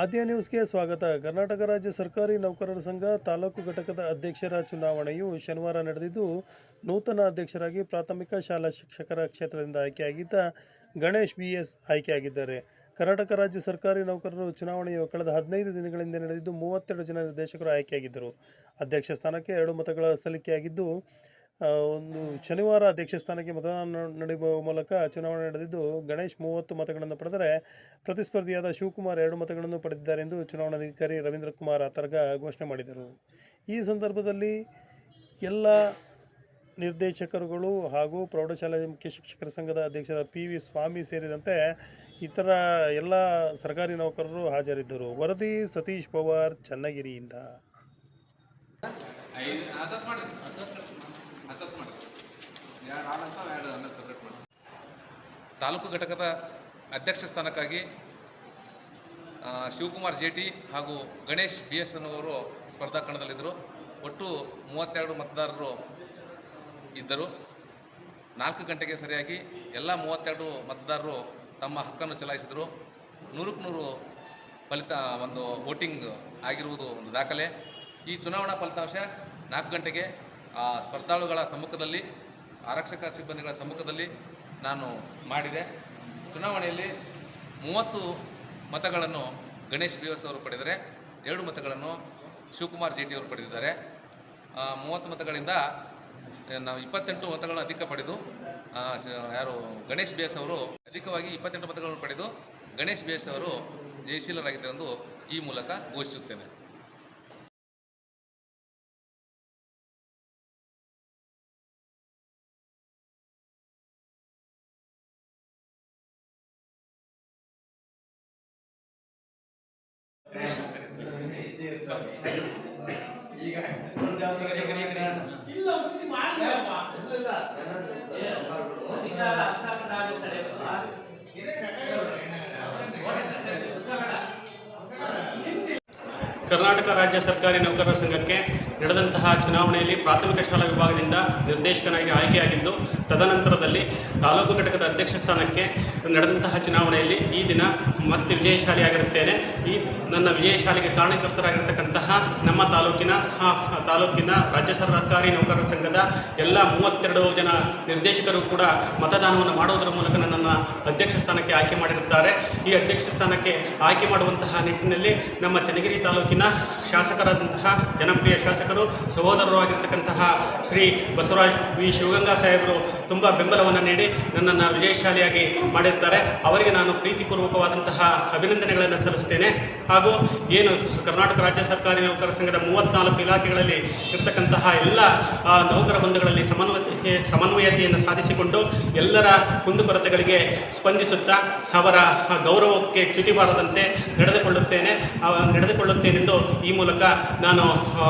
ಆದ್ಯ ನ್ಯೂಸ್ಗೆ ಸ್ವಾಗತ. ಕರ್ನಾಟಕ ರಾಜ್ಯ ಸರ್ಕಾರಿ ನೌಕರರ ಸಂಘ ತಾಲೂಕು ಘಟಕದ ಅಧ್ಯಕ್ಷರ ಚುನಾವಣೆಯು ಶನಿವಾರ ನಡೆದಿದ್ದು, ನೂತನ ಅಧ್ಯಕ್ಷರಾಗಿ ಪ್ರಾಥಮಿಕ ಶಾಲಾ ಶಿಕ್ಷಕರ ಕ್ಷೇತ್ರದಿಂದ ಆಯ್ಕೆಯಾಗಿದ್ದ ಗಣೇಶ್ ಬಿ ಎಸ್ ಆಯ್ಕೆಯಾಗಿದ್ದಾರೆ. ಕರ್ನಾಟಕ ರಾಜ್ಯ ಸರ್ಕಾರಿ ನೌಕರರು ಚುನಾವಣೆಯು ಕಳೆದ ಹದಿನೈದು ದಿನಗಳಿಂದ ನಡೆದಿದ್ದು, ಮೂವತ್ತೆರಡು ಜನ ನಿರ್ದೇಶಕರು ಆಯ್ಕೆಯಾಗಿದ್ದರು. ಅಧ್ಯಕ್ಷ ಸ್ಥಾನಕ್ಕೆ ಎರಡು ಮತಗಳ ಸಲ್ಲಿಕೆಯಾಗಿದ್ದು ಒಂದು ಶನಿವಾರ ಅಧ್ಯಕ್ಷ ಸ್ಥಾನಕ್ಕೆ ಮತದಾನ ನಡೆಯುವ ಮೂಲಕ ಚುನಾವಣೆ ನಡೆದಿದ್ದು, ಗಣೇಶ್ ಮೂವತ್ತು ಮತಗಳನ್ನು ಪಡೆದರೆ ಪ್ರತಿಸ್ಪರ್ಧಿಯಾದ ಶಿವಕುಮಾರ್ ಎರಡು ಮತಗಳನ್ನು ಪಡೆದಿದ್ದಾರೆ ಎಂದು ಚುನಾವಣಾಧಿಕಾರಿ ರವೀಂದ್ರ ಕುಮಾರ್ ಆತರ್ಗ ಘೋಷಣೆ ಮಾಡಿದರು. ಈ ಸಂದರ್ಭದಲ್ಲಿ ಎಲ್ಲ ನಿರ್ದೇಶಕರುಗಳು ಹಾಗೂ ಪ್ರೌಢಶಾಲೆ ಮುಖ್ಯ ಶಿಕ್ಷಕರ ಸಂಘದ ಅಧ್ಯಕ್ಷರ ಪಿ ವಿ ಸ್ವಾಮಿ ಸೇರಿದಂತೆ ಇತರ ಎಲ್ಲ ಸರ್ಕಾರಿ ನೌಕರರು ಹಾಜರಿದ್ದರು. ವರದಿ ಸತೀಶ್ ಪವಾರ್, ಚನ್ನಗಿರಿಯಿಂದ. ತಾಲೂಕು ಘಟಕದ ಅಧ್ಯಕ್ಷ ಸ್ಥಾನಕ್ಕಾಗಿ ಶಿವಕುಮಾರ್ ಜೇಟಿ ಹಾಗೂ ಗಣೇಶ್ ಬಿ ಎಸ್ ಅನ್ನುವರು ಸ್ಪರ್ಧಾ ಕಣದಲ್ಲಿದ್ದರು. ಒಟ್ಟು ಮೂವತ್ತೆರಡು ಮತದಾರರು ಇದ್ದರು. ನಾಲ್ಕು ಗಂಟೆಗೆ ಸರಿಯಾಗಿ ಎಲ್ಲ ಮೂವತ್ತೆರಡು ಮತದಾರರು ತಮ್ಮ ಹಕ್ಕನ್ನು ಚಲಾಯಿಸಿದರು. ನೂರಕ್ಕೆ ನೂರು ಫಲಿತ, ಒಂದು ವೋಟಿಂಗ್ ಆಗಿರುವುದು ಒಂದು ದಾಖಲೆ. ಈ ಚುನಾವಣಾ ಫಲಿತಾಂಶ ನಾಲ್ಕು ಗಂಟೆಗೆ ಸ್ಪರ್ಧಾಳುಗಳ ಸಮ್ಮುಖದಲ್ಲಿ, ಆರಕ್ಷಕ ಸಿಬ್ಬಂದಿಗಳ ಸಮ್ಮುಖದಲ್ಲಿ ನಾನು ಮಾಡಿದೆ. ಚುನಾವಣೆಯಲ್ಲಿ ಮೂವತ್ತು ಮತಗಳನ್ನು ಗಣೇಶ್ ಬಿವಸ್ ಅವರು ಪಡೆದರೆ, ಎರಡು ಮತಗಳನ್ನು ಶಿವಕುಮಾರ್ ಜೇಟಿ ಅವರು ಪಡೆದಿದ್ದಾರೆ. ಮೂವತ್ತು ಮತಗಳಿಂದ ನಾವು ಇಪ್ಪತ್ತೆಂಟು ಮತಗಳನ್ನು ಅಧಿಕ ಪಡೆದು ಯಾರು, ಗಣೇಶ್ ಬೇಸ್ ಅವರು ಅಧಿಕವಾಗಿ ಇಪ್ಪತ್ತೆಂಟು ಮತಗಳನ್ನು ಪಡೆದು, ಗಣೇಶ್ ಬೇಸ್ ಅವರು ಜಯಶೀಲರಾಗಿದ್ದಾರೆ ಎಂದು ಈ ಮೂಲಕ ಘೋಷಿಸುತ್ತೇನೆ. ಹಸ್ತಾಂತರ ಆಗುತ್ತದೆ ಕರ್ನಾಟಕ ರಾಜ್ಯ ಸರ್ಕಾರಿ ನೌಕರರ ಸಂಘಕ್ಕೆ ನಡೆದಂತಹ ಚುನಾವಣೆಯಲ್ಲಿ ಪ್ರಾಥಮಿಕ ಶಾಲಾ ವಿಭಾಗದಿಂದ ನಿರ್ದೇಶಕನಾಗಿ ಆಯ್ಕೆಯಾಗಿದ್ದು, ತದನಂತರದಲ್ಲಿ ತಾಲೂಕು ಘಟಕದ ಅಧ್ಯಕ್ಷ ಸ್ಥಾನಕ್ಕೆ ನಡೆದಂತಹ ಚುನಾವಣೆಯಲ್ಲಿ ಈ ದಿನ ಮತ್ತೆ ವಿಜಯಶಾಲಿಯಾಗಿರುತ್ತೇನೆ. ಈ ನನ್ನ ವಿಜಯಶಾಲಿಗೆ ಕಾರಣಕರ್ತರಾಗಿರ್ತಕ್ಕಂತಹ ನಮ್ಮ ತಾಲೂಕಿನ ತಾಲೂಕಿನ ರಾಜ್ಯ ಸರ್ಕಾರಿ ನೌಕರರ ಸಂಘದ ಎಲ್ಲ ಮೂವತ್ತೆರಡು ಜನ ನಿರ್ದೇಶಕರು ಕೂಡ ಮತದಾನವನ್ನು ಮಾಡುವುದರ ಮೂಲಕ ನನ್ನನ್ನು ಅಧ್ಯಕ್ಷ ಸ್ಥಾನಕ್ಕೆ ಆಯ್ಕೆ ಮಾಡಿರುತ್ತಾರೆ. ಈ ಅಧ್ಯಕ್ಷ ಸ್ಥಾನಕ್ಕೆ ಆಯ್ಕೆ ಮಾಡುವಂತಹ ನಿಟ್ಟಿನಲ್ಲಿ ನಮ್ಮ ಚನ್ನಗಿರಿ ತಾಲೂಕಿನ ಶಾಸಕರಾದಂತಹ ಜನಪ್ರಿಯ ಶಾಸಕರು ಸಹೋದರರು ಆಗಿರ್ತಕ್ಕಂತಹ ಶ್ರೀ ಬಸವರಾಜ್ ವಿ. ಶಿವಗಂಗಾ ಸಾಹೇಬರು ತುಂಬ ಬೆಂಬಲವನ್ನು ನೀಡಿ ನನ್ನನ್ನು ವಿಜಯಶಾಲಿಯಾಗಿ ಮಾಡಿರ್ತಾರೆ. ಅವರಿಗೆ ನಾನು ಪ್ರೀತಿಪೂರ್ವಕವಾದಂತಹ ಅಭಿನಂದನೆಗಳನ್ನು ಸಲ್ಲಿಸ್ತೇನೆ. ಹಾಗೂ ಏನು ಕರ್ನಾಟಕ ರಾಜ್ಯ ಸರ್ಕಾರಿ ನೌಕರ ಸಂಘದ ಮೂವತ್ನಾಲ್ಕು ಇಲಾಖೆಗಳಲ್ಲಿ ಇರ್ತಕ್ಕಂತಹ ಎಲ್ಲ ನೌಕರ ಬಂಧುಗಳಲ್ಲಿ ಸಮನ್ವಯತೆ ಸಮನ್ವಯತೆಯನ್ನು ಸಾಧಿಸಿಕೊಂಡು ಎಲ್ಲರ ಕುಂದುಕೊರತೆಗಳಿಗೆ ಸ್ಪಂದಿಸುತ್ತಾ ಅವರ ಗೌರವಕ್ಕೆ ಚ್ಯುತಿ ಬಾರದಂತೆ ನಡೆದುಕೊಳ್ಳುತ್ತೇನೆ. ನಡೆದುಕೊಳ್ಳುತ್ತೇನೆಂದು ಈ ಮೂಲಕ ನಾನು ಆ,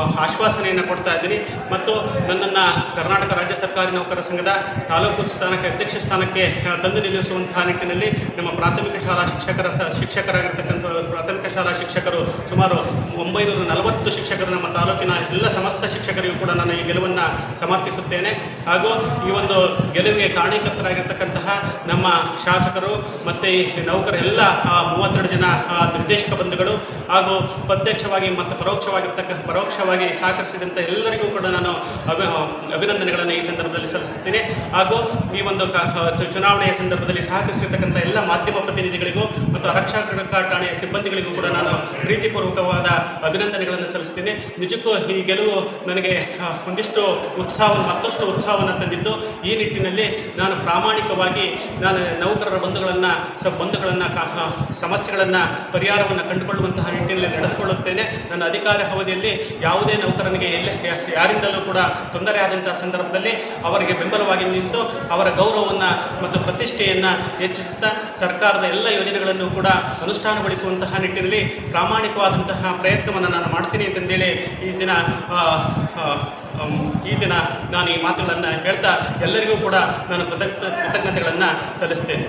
ಆಶ್ವಾಸನೆಯನ್ನು ಕೊಡ್ತಾ ಇದ್ದೀನಿ. ಮತ್ತು ನನ್ನನ್ನು ಕರ್ನಾಟಕ ರಾಜ್ಯ ಸರ್ಕಾರಿ ನೌಕರ ಸಂಘದ ತಾಲೂಕು ಸ್ಥಾನಕ್ಕೆ, ಅಧ್ಯಕ್ಷ ಸ್ಥಾನಕ್ಕೆ ತಂದು ನಿಲ್ಲಿಸುವಂತಹ ನಿಟ್ಟಿನಲ್ಲಿ ನಮ್ಮ ಪ್ರಾಥಮಿಕ ಶಾಲಾ ಶಿಕ್ಷಕರ ಶಿಕ್ಷಕರಾಗಿರ್ತಕ್ಕಂಥ ಪ್ರಾಥಮಿಕ ಶಾಲಾ ಶಿಕ್ಷಕರು ಸುಮಾರು ಒಂಬೈನೂರ ನಲವತ್ತು ಶಿಕ್ಷಕರು ನಮ್ಮ ತಾಲೂಕಿನ ಎಲ್ಲ ಸಮಸ್ತ ಶಿಕ್ಷಕರಿಗೂ ಕೂಡ ನಾನು ಈ ಗೆಲುವನ್ನು ಸಮರ್ಪಿಸುತ್ತೇನೆ. ಹಾಗೂ ಈ ಒಂದು ಗೆಲುವಿಗೆ ಕಾರಣೀಕರ್ತರಾಗಿರ್ತಕ್ಕಂತಹ ನಮ್ಮ ಶಾಸಕರು ಮತ್ತು ನೌಕರೆಲ್ಲ ಆ, ಮೂವತ್ತೆರಡು ಜನ ನಿರ್ದೇಶಕ ಬಂಧುಗಳು ಹಾಗೂ ಪ್ರತ್ಯಕ್ಷವಾಗಿ ಮತ್ತು ಪರೋಕ್ಷವಾಗಿರ್ತಕ್ಕಂಥ ಪರೋಕ್ಷವಾಗಿ ಸಹಕರಿಸಿದಂಥ ಎಲ್ಲರಿಗೂ ಕೂಡ ನಾನು ಅಭಿ ಅಭಿನಂದನೆಗಳನ್ನು ಈ ಸಂದರ್ಭದಲ್ಲಿ ಸಲ್ಲಿಸುತ್ತೇನೆ. ಹಾಗೂ ಈ ಒಂದು ಚುನಾವಣೆಯ ಸಂದರ್ಭದಲ್ಲಿ ಸಹಕರಿಸಿರ್ತಕ್ಕಂಥ ಎಲ್ಲ ಮಾಧ್ಯಮ ಪ್ರತಿನಿಧಿಗಳಿಗೂ ಮತ್ತು ಆರಕ್ಷಕ ಠಾಣೆಯ ಸಿಬ್ಬಂದಿಗಳಿಗೂ ಕೂಡ ನಾನು ಪ್ರೀತಿಪೂರ್ವಕವಾದ ಅಭಿನಂದನೆಗಳನ್ನು ಸಲ್ಲಿಸ್ತೇನೆ ನಿಜಕ್ಕೂ ಈ ಗೆಲುವು ನನಗೆ ಒಂದಿಷ್ಟು ಉತ್ಸಾಹವನ್ನು ಮತ್ತಷ್ಟು ಉತ್ಸಾಹವನ್ನು ತಂದಿದ್ದು ಈ ನಿಟ್ಟಿನಲ್ಲಿ ನಾನು ಪ್ರಾಮಾಣಿಕವಾಗಿ ನಾನು ನೌಕರರ ಬಂಧುಗಳನ್ನು, ಸ ಬಂಧುಗಳನ್ನು ಸಮಸ್ಯೆಗಳನ್ನು, ಪರಿಹಾರವನ್ನು ಕಂಡುಕೊಳ್ಳುವಂತಹ ನಿಟ್ಟಿನಲ್ಲಿ ನಡೆದುಕೊಳ್ಳುತ್ತೇನೆ. ನನ್ನ ಅಧಿಕಾರ ಅವಧಿಯಲ್ಲಿ ಯಾವುದೇ ನೌಕರನಿಗೆ ಎಲ್ಲ ಯಾರಿಂದಲೂ ಕೂಡ ತೊಂದರೆ ಆದಂತಹ ಸಂದರ್ಭದಲ್ಲಿ ಅವರಿಗೆ ಬೆಂಬಲವಾಗಿ ನಿಂತು ಅವರ ಗೌರವವನ್ನು ಮತ್ತು ಪ್ರತಿಷ್ಠೆಯನ್ನು ಹೆಚ್ಚಿಸುತ್ತಾ ಸರ್ಕಾರದ ಎಲ್ಲ ಯೋಜನೆಗಳನ್ನು ಕೂಡ ಅನುಷ್ಠಾನಗೊಳಿಸುವಂತಹ ನಿಟ್ಟಿನಲ್ಲಿ ಪ್ರಾಮಾಣಿಕವಾದಂತಹ ಪ್ರಯತ್ನವನ್ನು ನಾನು ಮಾಡ್ತೀನಿ ಅಂತಂದೇಳಿ ಈ ದಿನ ಈ ದಿನ ನಾನು ಈ ಮಾತುಗಳನ್ನು ಹೇಳ್ತಾ ಎಲ್ಲರಿಗೂ ಕೂಡ ನಾನು ಕೃತಜ್ಞ ಕೃತಜ್ಞತೆಗಳನ್ನು ಸಲ್ಲಿಸ್ತೇನೆ.